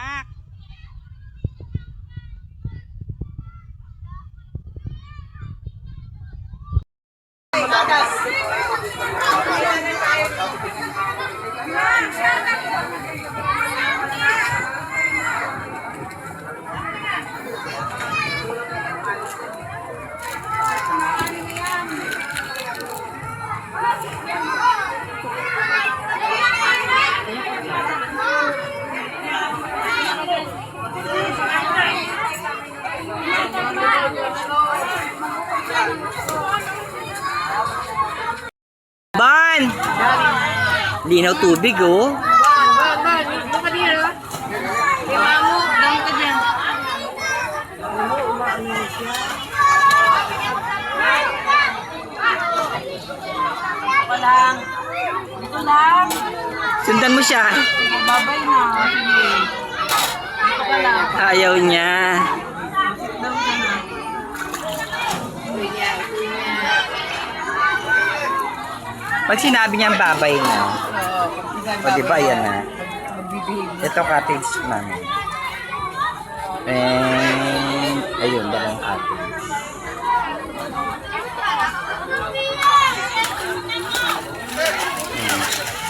ยาก Linaw tubig, oh. Lang. Dito lang. Sundan mo siya. Sige, babay na. Sige. Ayaw niya. Doon ka na. Pag sinabi niyang babay na, Oo. o di ba, ayan na. Ito cottage namin. And, ayun, dalawang cottage.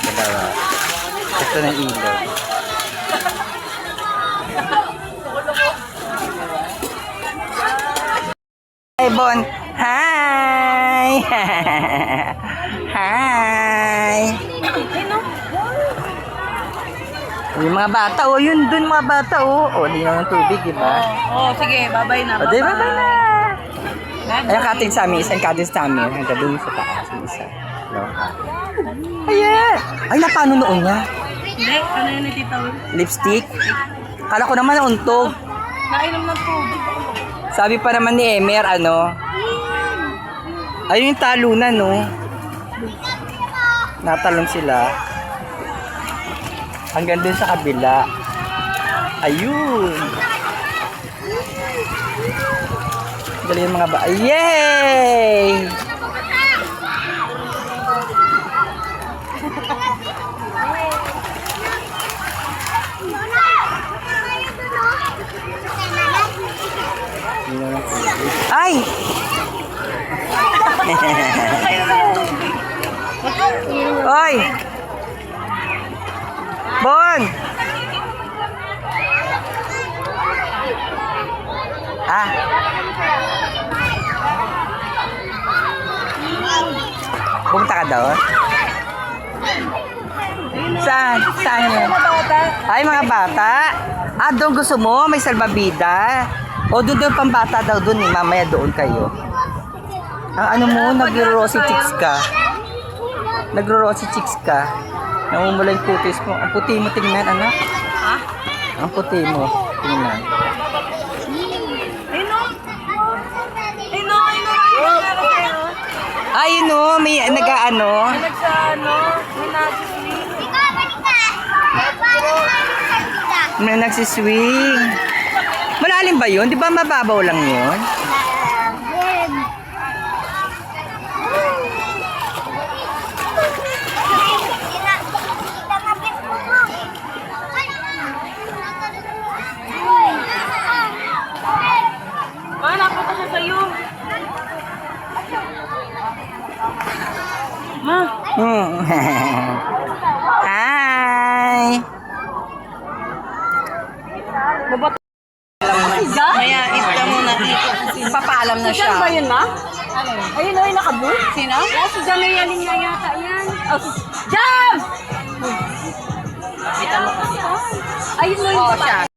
Dalawa. Ito na ilog. Hi, Bon. Hi! Hi! Yung mga bata, oh, yun dun mga bata, oh. Oh, di naman tubig, di ba? Oo, oh, sige, babay na. O, di ba, bye na. Ayun, cottage sa amin, isang cottage sa amin. Hanggang dun sa taas, yung isa. No? Ayan! Ay, napano noon niya? Hindi, ano yun ni Tita Will? Lipstick? Kala ko naman untog. Nainom ng tubig. Sabi pa naman ni Emer, ano? Ayun yung talunan, no? Natalon sila. Hanggang dun sa kabila. Ayun. Galing mga ba... Yay! Ay! Oy! Bon! Ah. Pumunta ka daw? Saan? Saan yun? Ay, mga bata. Ah, doon gusto mo? May salbabida? O doon doon pang bata daw doon eh. Mamaya doon kayo. Ang ano mo, nagro-rosy chicks ka. Nagro-rosy chicks ka. Namumula yung kutis mo. Ang puti mo tingnan, anak. Ha? Ang puti mo. Tingnan. Ay, no. Ay, no, ay, no. Ay, no. Ay, no. Ay, no, may nag-ano. Ano, nagsiswing. May nagsiswing. Malalim ba yun? Di ba mababaw lang yun? Ma, Hmm. Hi! babat. Maya, ipta mo na dito. Papaalam na siya. Saan ba yun, ma? Ayun, ayun, nakabu. Sino? Oh, si Jamea Linya yata yan. Oh, si... Jam! Ayun, no, Oo, siya.